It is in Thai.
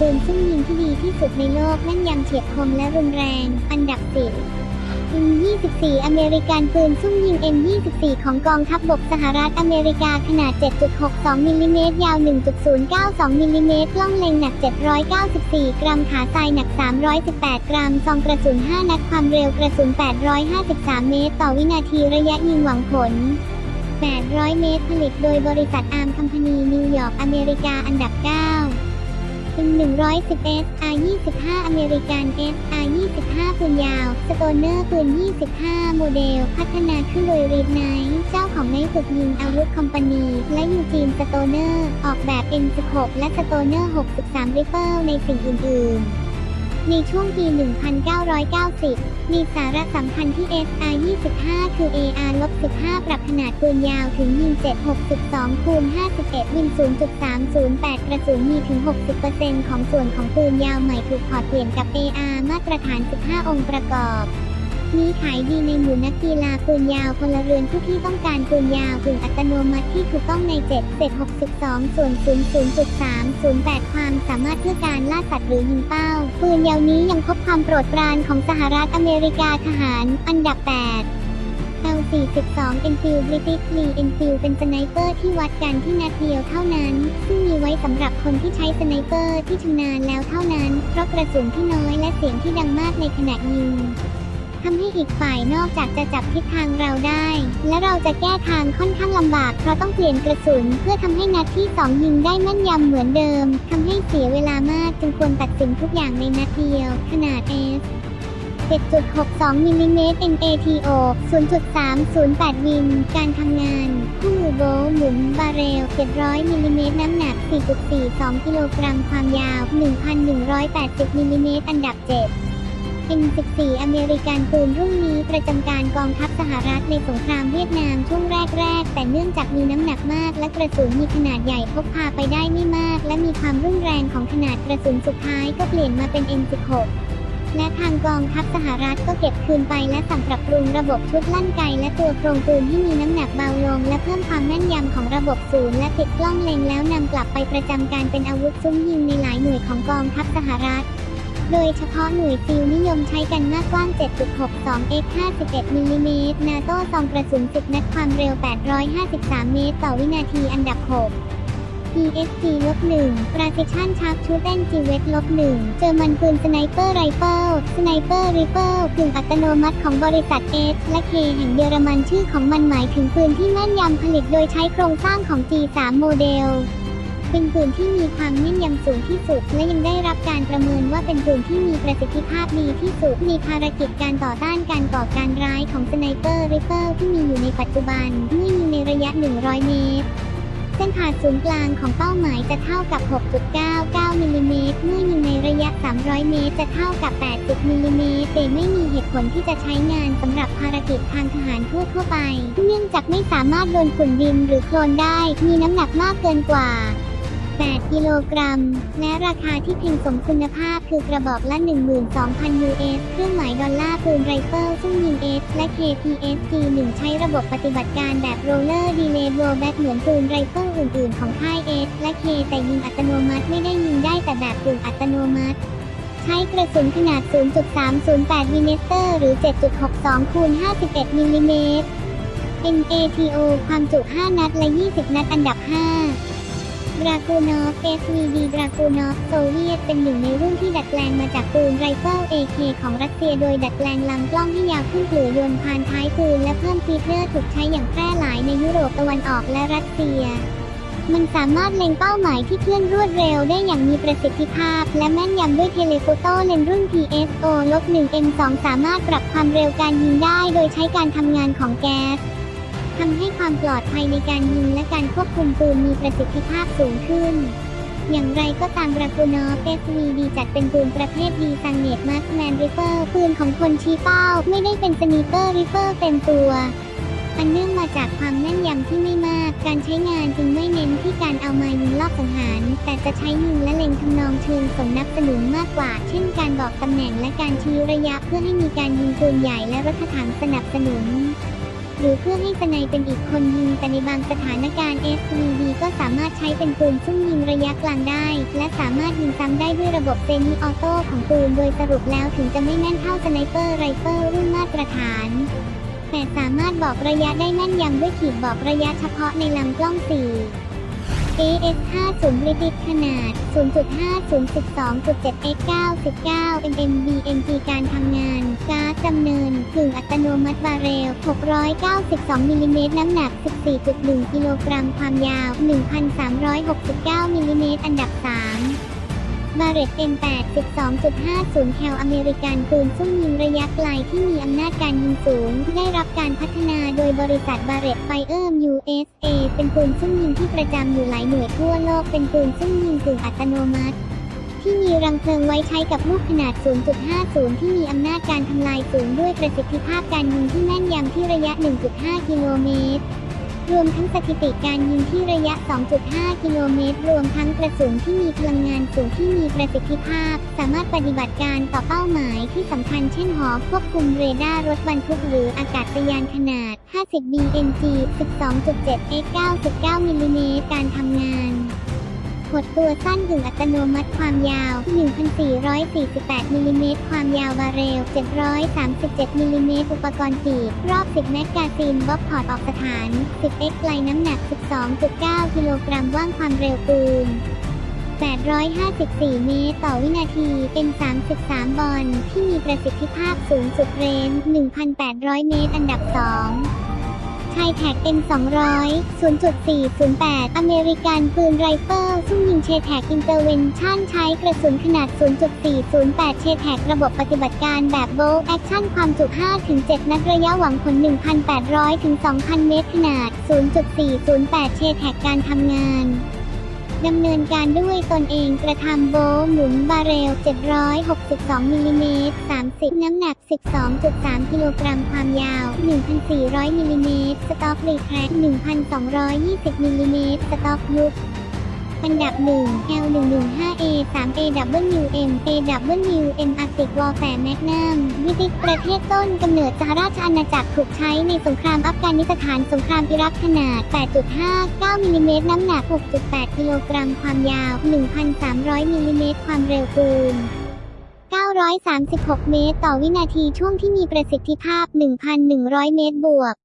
ปืนซุ่มยิงที่ดีที่สุดในโลกแม่นยำเฉียบคมและรุนแรง อันดับสิบ M24 อเมริกันปืนซุ่มยิง M24 ของกองทัพบกสหรัฐอเมริกาขนาด 7.62มิลลิเมตรยาว 1.092มิลลิเมตรกล้องเล็งหนัก 794 กรัมขาทรายหนัก 318 กรัมซองกระสุน 5 นัดความเร็วกระสุน 853 เมตร ต่อวินาทีระยะยิงหวังผล 800 เมตรผลิตโดยบริษัทอาร์มคัมพานีนิวยอร์กอเมริกาอันดับ 9 เป็น110 SR 25อเมริกัน SR 25ปืนยาว สโตเนอร์ปืน 25 โมเดล พัฒนาขึ้นโดยรีดไนท์เจ้าของในฝึกยิงอาวุธคอมพานี และยูจีนสโตเนอร์ ออกแบบ M16 และสโตเนอร์ 63ริเฟิลในสิ่งอื่นๆ ในช่วงปี 1990 มีสาระสำคัญที่ SR 25 คือ AR ลบ15ปรับขนาดปืนยาวถึงยิง762คูณ51วิน0.308 กระสุนมีถึง 60%ของส่วนของปืนยาวใหม่ถูกถอดเปลี่ยนกับ AR มาตรฐาน 15 องค์ประกอบ มีขายดีในหมู่นักกีฬาปืนยาวพลเรือนผู้ที่ต้องการปืนยาวกึ่งอัตโนมัติที่ถูกต้องใน 7762ส่วน00.308 ความสามารถเพื่อการล่าสัตว์หรือยิงเป้า ปืนยาวนี้ยังพบความโปรดปรานของสหรัฐอเมริกาทหาร อันดับ 8 L42 Enfield British Lee Enfield เป็นสไนเปอร์ที่วัดกันที่นัดเดียวเท่านั้น ซึ่งมีไว้สำหรับคนที่ใช้สไนเปอร์ที่ชำนาญแล้วเท่านั้น เพราะกระสุนที่น้อยและเสียงที่ดังมากในขณะยิง ทำให้อีกฝ่ายนอกจากจะจับทิศทางเราได้ และเราจะแก้ทางค่อนข้างลำบาก เพราะต้องเปลี่ยนกระสุน เพื่อทำให้นัดที่สองยิงได้แม่นยำเหมือนเดิมทำให้เสียเวลามากจึงควรตัดสินทุกอย่างในนัดเดียว ขนาด S 7.62มิลลิเมตร NATO 0.308 วิน การทำงาน คู่โบหมุนบาเรล 700มิลลิเมตร น้ำหนัก 4.42 กิโลกรัม ความยาว 1,180มิลลิเมตร อันดับ 7 M14 อเมริกันปืนรุ่นนี้ประจำการกองทัพสหรัฐในสงครามเวียดนามช่วงแรก ๆ แต่เนื่องจากมีน้ำหนักมาก และกระสุนมีขนาดใหญ่พกพาไปได้ไม่มาก และมีความรุนแรงของขนาดกระสุนสุดท้ายก็เปลี่ยนมาเป็น M16 และทางกองทัพสหรัฐก็เก็บคืนไปและสั่งปรับปรุงระบบชุดลั่นไกและตัวโครงปืนให้มีน้ำหนักเบาลง และเพิ่มความแม่นยำของระบบศูนย์และติดกล้องเล็งแล้วนำกลับไปประจำการเป็นอาวุธซุ้มยิงในหลายหน่วยของกองทัพสหรัฐ โดยเฉพาะหน่วยซิลนิยมใช้กันมากกว้าง 7.62 x 51มิลลิเมตร นาโต้ซองกระสุน 10 นัดความเร็ว 853 เมตร ต่อวินาทีอันดับ 6 PSC ลบ1 Precision Sharp Shooting g w e t ลบ1เจอมันปืนสไนเปอร์ไรเฟิลสไนเปอร์ริเฟิลกึ่งอัตโนมัติของบริษัท S และ K แห่งเยอรมันชื่อของมันหมายถึงปืนที่แม่นยำผลิตโดยใช้โครงสร้างของ G3 โมเดล เป็นปืนที่มีความแม่นยำสูงที่สุด และยังได้รับการประเมินว่าเป็นปืนที่มีประสิทธิภาพดีที่สุด มีภารกิจการต่อต้านการก่อการร้ายของสไนเปอร์ริเฟิลที่มีอยู่ในปัจจุบันเมื่อยิงในระยะ 100 เมตรเส้นผ่าศูนย์กลางของเป้าหมายจะเท่ากับ 6.99 มิลลิเมตร เมื่อยิงในระยะ 300 เมตร จะเท่ากับ 80 มิลลิเมตร แต่ไม่มีเหตุผลที่จะใช้งานสำหรับภารกิจทางทหารทั่วทั่วไป เนื่องจากไม่สามารถโดนฝุ่นดินหรือโคลนได้ มีน้ำหนักมากเกินกว่า 8 กิโลกรัม และราคาที่เพียงสมคุณภาพคือกระบอกละ 12,000 US เครื่องหมายดอลลาร์ปืนไรเฟิลซึ่งยิง S และ KPSG-1 ใช้ระบบปฏิบัติการแบบ Roller Delay Blowback เหมือนปืนไรเฟิลอื่นๆ ของค่าย S และ K แต่ยิงอัตโนมัติไม่ได้ยิงได้แต่แบบกึ่งอัตโนมัติใช้กระสุนขนาด 0.308มิลลิเมตรหรือ 7.62 คูณ 51 มิลลิเมตร NATO ความจุ 5 นัด และ 20 นัด อันดับ 5 ดรากูนอฟ SVD ดรากูนอฟโซเวียตเป็นหนึ่งในรุ่นที่ดัดแปลงมาจากปืนไรเฟิล AK ของรัสเซียโดยดัดแปลงลำกล้องให้ยาวขึ้นเกลือยนต์พานท้ายปืนและเพิ่มฟีเจอร์ถูกใช้อย่างแพร่หลายในยุโรปตะวันออกและรัสเซีย มันสามารถเล็งเป้าหมายที่เคลื่อนรวดเร็วได้อย่างมีประสิทธิภาพ และแม่นยำด้วยเทเลโฟโต้เลนรุ่น PSO-1M2 สามารถปรับความเร็วการยิงได้ โดยใช้การทำงานของแก๊ส ทำให้ความปลอดภัยในการยิงและการควบคุมปืนมีประสิทธิภาพสูงขึ้น อย่างไรก็ตามรากูนอฟ SVD จัดเป็นปืนประเภทดีซังเนตมาร์คแมนริเฟอร์ปืนของคนชี้เป้า ไม่ได้เป็นสนีเปอร์ริเฟอร์เต็มตัวอันเนื่องมาจากความแม่นยำที่ไม่มาก การใช้งานจึงไม่เน้นที่การเอามายิงลอบสังหาร แต่จะใช้ยิงและเล็งทำนองเชิงสมนับสนุนมากกว่า เช่นการบอกตำแหน่งและการชี้ระยะเพื่อให้มีการยิงปืนใหญ่และรถถังสนับสนุน หรือเพื่อให้สไนเป็นอีกคนยิง แต่ในบางสถานการณ์ SVD ก็สามารถใช้เป็นปืนซุ่มยิงระยะกลางได้ และสามารถยิงซ้ำได้ด้วยระบบเซมิออโต้ของปืน โดยสรุปแล้วถึงจะไม่แม่นเท่าสไนเปอร์ไรเฟิลรุ่นมาตรฐานแต่สามารถบอกระยะได้แม่นยำด้วยขีดบอกระยะเฉพาะในลำกล้อง4 AS 50 British ขนาด 0.5012.7 x 99 mm BNG การทำงาน ก๊าซดำเนินกึ่งอัตโนมัติบาเรล 692มิลลิเมตรน้ำหนัก 14.1 กิโลกรัม ความยาว 1,369มิลลิเมตรอันดับ 3 บาเรต M8 12.50 แคลอเมริกันปืนซุ่มยิงระยะไกลที่มีอำนาจการยิงสูง ได้รับการพัฒนาโดยบริษัทบาเรตไฟเออร์ USA เป็นปืนซุ่มยิงที่ประจำอยู่หลายหน่วยทั่วโลก เป็นปืนซุ่มยิงกึ่งอัตโนมัติ ที่มีรังเพลิงไว้ใช้กับลูกขนาด 0.50 ที่มีอำนาจการทำลายสูงด้วยประสิทธิภาพการยิงที่แม่นยำที่ระยะ 1.5 กิโลเมตร รวมทั้งสถิติการยิงที่ระยะ 2.5 กิโลเมตร รวมทั้งกระสุนที่มีพลังงานสูงที่มีประสิทธิภาพ สามารถปฏิบัติการต่อเป้าหมายที่สำคัญเช่นหอควบคุมเรดาร์รถบรรทุกหรืออากาศยานขนาด 50 BNG 12.7 x 99 มิลลิเมตร การทำงาน ดตัวสั้นกึ่งอัตโนมัติความยาว 1,448มิลลิเมตรความยาวบาเรล 737มิลลิเมตรอุปกรณ์ปีกรอบ 10 แมกกาซีนบ๊อบถอดออกสถาน 10x ไกลน้ำหนัก 12.9 กิโลกรัมว่างความเร็วปืน854 เมตรต่อวินาที เป็น 33 บอล ที่มีประสิทธิภาพสูงสุดเรนจ์1,800 เมตร อันดับ 2 ชายแท็ก M200 0.408 อเมริกันปืนไรเฟิลซุ่มยิงเชแท็กอินเตอร์เวนชั่นใช้กระสุนขนาด 0.408 เชแท็กระบบปฏิบัติการแบบโบลแอคชั่นความจุ 5-7 นัดระยะหวังผล 1,800ถึง2,000 เมตรขนาด 0.408 เชแท็กการทำงาน ดำเนินการด้วยตนเองกระทำโบหมุนบาเรล 762มิลลิเมตร 30 น้ำหนัก 12.3 กิโลกรัมความยาว 1,400มิลลิเมตร สต็อกรีแทร1,220มิลลิเมตร สต็อกยุบ อันดับ 1 L115A 3 AWM AWM Arctic Warfare Magnum วิติประเทศต้นกำเนิดสหราชอาณาจักรถูกใช้ในสงครามอัฟกานิสถานสงครามอิรักขนาด 8.59 มิลลิเมตรน้ำหนัก 6.8 กิโลกรัมความยาว 1,300 มิลลิเมตรความเร็วปืน936 เมตร ต่อวินาทีช่วงที่มีประสิทธิภาพ 1,100 เมตรบวก